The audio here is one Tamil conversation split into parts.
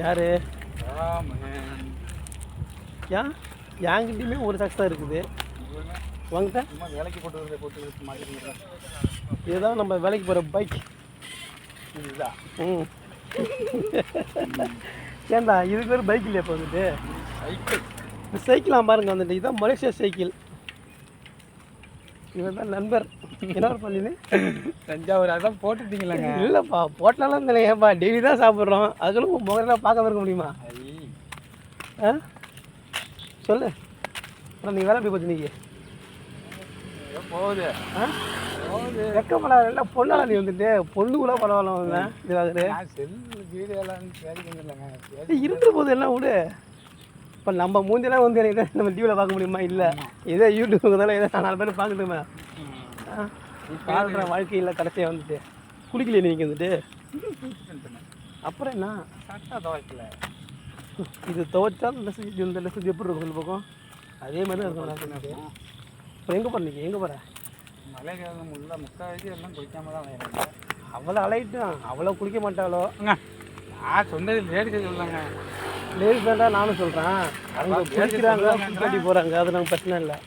யாரு? ஏன் என்கிட்டயுமே ஒரு சக்ஸ் தான் இருக்குது. வாங்கிட்ட வேலைக்கு போட்டு போட்டு இதுதான் நம்ம வேலைக்கு போகிற பைக் இதுதான் ம். ஏண்டா இதுக்கு ஒரு பைக் இல்லையா இப்போ வந்துட்டு? சைக்கிள் சைக்கிளாக பாருங்க வந்துட்டு. இதுதான் மலேசியா சைக்கிள் இவன் தான் நண்பர். என்ன பண்ணி தஞ்சாவூர் அதான் போட்டுட்டீங்களாங்க. இல்லைப்பா போட்டாலும் இல்லையேப்பா டெய்லி தான் சாப்பிட்றோம். அதுக்குள்ள உன் முகரெல்லாம் பார்க்க இருக்க முடியுமா? ஆ? சொல்லு. அப்புறம் நீ வேலை போய் போச்சு நீங்க போகுது. ஆ? வெக்கப்படாத எல்லாம் பொண்ணால நீ வந்துட்டு பொண்ணு கூட பரவாயில்ல வந்து இதுவாகுது செல்லு வீடியோலாம் இருக்கிற போது எல்லாம் விடு. இப்போ நம்ம மூஞ்செல்லாம் வந்து எனக்கு நம்ம டிவியில் பார்க்க முடியுமா? இல்லை. இதே யூடியூப் தானே ஏதோ நாலு பேர் பார்க்கட்டுமே வாழ்கிற வாழ்க்கையில் கடைசியாக வந்துட்டு குளிக்கலையே நீங்கள் வந்துட்டு? அப்புறம் என்ன? சட்டை துவைக்கல. இது துவைச்சா இந்த இந்த ட்ரெஸ் எப்படி இருக்கும் இந்த பக்கம்? அதே மாதிரி தான் இருக்கும். அப்புறம் எங்கே போகிற நீங்கள் எங்கே போகிற மலைக்காக முள்ள முக்கால்வாசி எல்லாம் குளிக்காம தான் வரையிறாங்க அவ்வளோ அலைட்டும் அவ்வளோ குளிக்க மாட்டாளோ? நான் சொன்னது லேடிஸ் சொல்லுங்க லேடிஸ் தான்டா நானும் சொல்கிறேன் அவங்க குளிக்கிறாங்க போகிறாங்க அது நமக்கு பிரச்சனை இல்லை.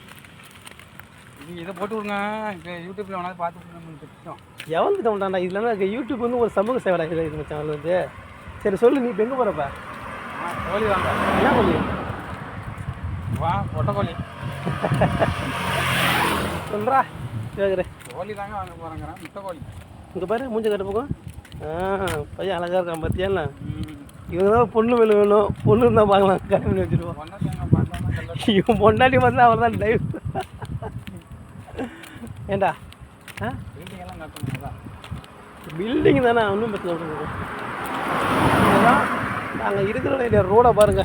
நீங்கள் இதை போட்டு விடுங்க. இப்போ யூடியூப்பில் வேணாலும் பார்த்து நம்மளுக்கு திட்டம் எவன் கிட்ட விட்டான்டா இதுல யூடியூப் வந்து ஒரு சமூக சேவை இது அது வந்து. சரி சொல்லு நீ இப்போ எங்கே போகிறப்ப கோழி வாங்க என்ன பண்ணி வா பொட்டை கோழி. சொல்கிறா கேட்குறேன் கோழி தாங்க வாங்க போகிறேங்கிறேன் முட்டை கோழி. இங்கே பாரு மூஞ்ச கட்ட பக்கம். ஆ பையன் அழகாக இருக்கான் பார்த்தியா இவங்க தான் பொண்ணு வேணும் வேணும். பொண்ணு இருந்தால் பார்க்கலாம் கல்யாணம் வச்சுருவோம். இவன் பொண்டாட்டி வந்து அவர் தான் டைவ் ஏண்டா? ஆ? பில்டிங் தான் பில்டிங் தானே ஒன்றும் பிரச்சனை இதுதான் நாங்கள் இருக்கிற வேண்டிய ரோடை பாருங்க.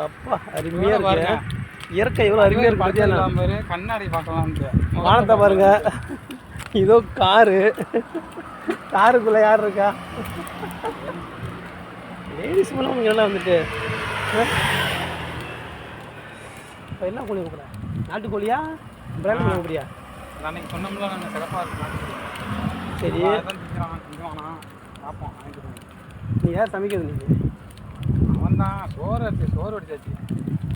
அப்பா அருமையாக பாருங்க. இருக்கு. இயற்கை எவ்வளோ அருமையாக இருக்கு பார்த்தியா கண்ணாடி பார்க்கலாம்ட்டு. வானத்தை பாருங்க. இதோ காரு. காருக்குள்ளே யார் இருக்கா? லேடிஸ் மூலம் எல்லாம் வந்துட்டு? இப்போ என்ன கோழி கூப்பிட்றேன் நாட்டுக்கோழியா? பிராண்ட் கூப்பிடியா அன்னைக்கு சொன்னோம்ல நாங்கள் சிறப்பாக இருக்கலாம் சரி. பார்ப்போம் நீ யார் சமைக்கிறது நீங்கள் அவன் தான் சோறு அடிச்சு சோறு அடிச்சாச்சு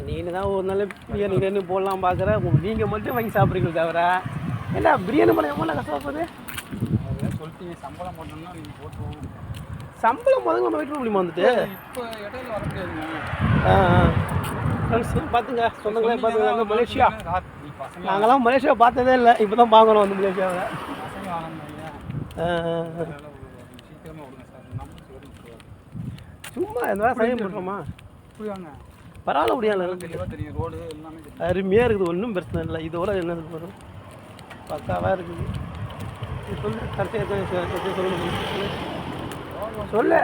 நீங்க தான் ஒரு நாள் பிரியாணி கிரியாணி போடலாம் பார்க்குற நீங்கள் மட்டும் வாங்கி சாப்பிட்றீங்களே தவிர. ஏண்டா பிரியாணி பண்ண எவ்வளோ கஷ்டப்படுது அதான் சொல்லிட்டீங்க சம்பளம் போட்டோம்னா நீங்கள் போட்டுருவோம் சம்பளம் முதல்ல நம்ம வெயிட் பண்ண முடியுமா வந்துட்டு? இப்போ இடையில வர முடியாதுங்க. ஆ ஃப்ரெண்ட்ஸ் பார்த்துங்க சொந்தங்களே பார்த்துங்க மலேசியா. நீ நாங்களாம் மலேசியா பார்த்ததே இல்லை இப்போ தான் பார்க்கணும் வந்து மலேசியாவில் சும்மா இந்த மாதிரி சமையல் பண்ணுறோமா பரவாயில்ல முடியாது அருமையாக இருக்குது. ஒன்றும் பிரச்சனை இல்லை. இதோட என்ன வரும்? பக்காவாக இருக்குது. சொல்லு. கடைசியாக சொல்லு? சொல்ல.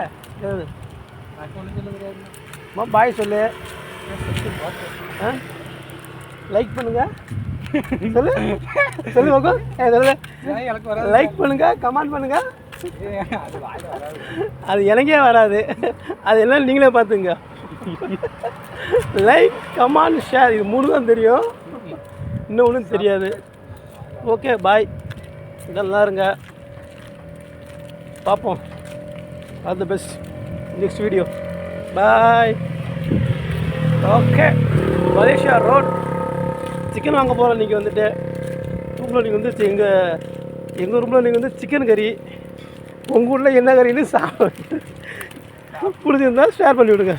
பாய் சொல்லு. லைக் பண்ணுங்க. சொல்லு. சொல்லு வராது. லைக் பண்ணுங்க கமெண்ட் பண்ணுங்க. அது எனக்கே வராது. அது எல்லாம் நீங்களே பார்த்துங்க. லைக் கமெண்ட் ஷேர் இது மூணு தான் தெரியும். இன்னும் ஒன்றும் தெரியாது. ஓகே பாய் இதெல்லாம் இருங்க. பார்ப்போம். All the best next video bye okay Malaysia road chicken வாங்க போகிறோம் நீங்கள் வந்துட்டு ரூமில் நீங்கள் வந்து எங்கள் எங்கள் ரூமில் நீங்கள் வந்து சிக்கன் கறி உங்கள் ஊரில் என்ன கறின்னு சாப்பிட்டு பிடிச்சிருந்தா ஷேர் பண்ணி விடுங்க